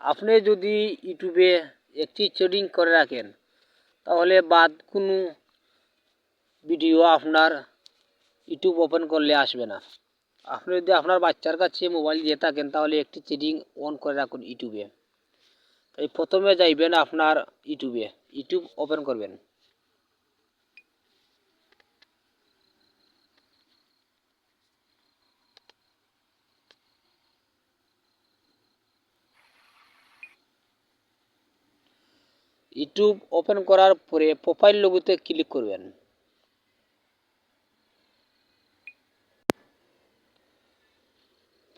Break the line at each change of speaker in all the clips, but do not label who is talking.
আপনি যদি ইউটিউবে একটি ট্রেডিং করে রাখেন, তাহলে বাদ কোনো ভিডিও আপনার ইউটিউব ওপেন করলে আসবে না। আপনি যদি আপনার বাচ্চার কাছে মোবাইল দিয়ে থাকেন, তাহলে একটি ট্রেডিং অন করে রাখুন ইউটিউবে। তাই প্রথমে যাইবেন আপনার ইউটিউবে। ইউটিউব ওপেন করবেন। ইউটিউব ওপেন করার পরে প্রোফাইল লোগোতে ক্লিক করবেন।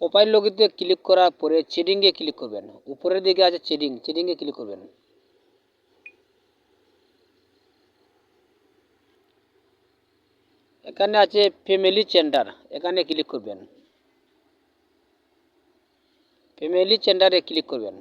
প্রোফাইল লোগোতে ক্লিক করার পরে চেডিংয়ে ক্লিক করবেন। উপরের দিকে আছে চেডিং চেডিংয়ে ক্লিক করবেন। এখানে আছে ফ্যামিলি চেন্ডার এখানে ক্লিক করবেন। ফ্যামিলি চেন্ডারে ক্লিক করবেন।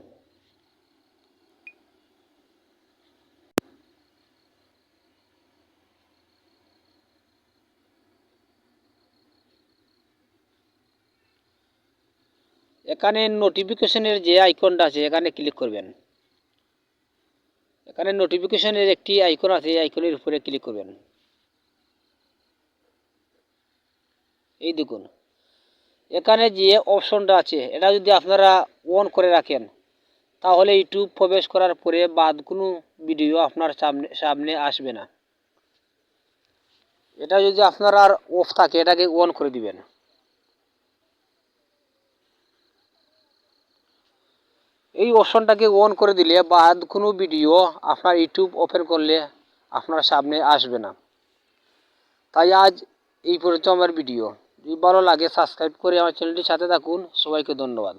এখানে নোটিফিকেশনের যে আইকনটা আছে, এখানে ক্লিক করবেন। এখানে নোটিফিকেশনের একটি আইকন আছে, এই আইকনের উপরে ক্লিক করবেন। এই দেখুন, এখানে যে অপশনটা আছে, এটা যদি আপনারা অন করে রাখেন, তাহলে ইউটিউব প্রবেশ করার পরে বাদ কোনো ভিডিও আপনার সামনে সামনে আসবে না। এটা যদি আপনার অফ থাকে, এটাকে অন করে দিবেন। এই অপশনটাকে অন করে দিলে বা কোনো ভিডিও আপনার ইউটিউব ওপেন করলে আপনার সামনে আসবে না। তাই আজ এই পর্যন্ত আমার ভিডিও যদি ভালো লাগে সাবস্ক্রাইব করে আমার চ্যানেলটির সাথে থাকুন। সবাইকে ধন্যবাদ।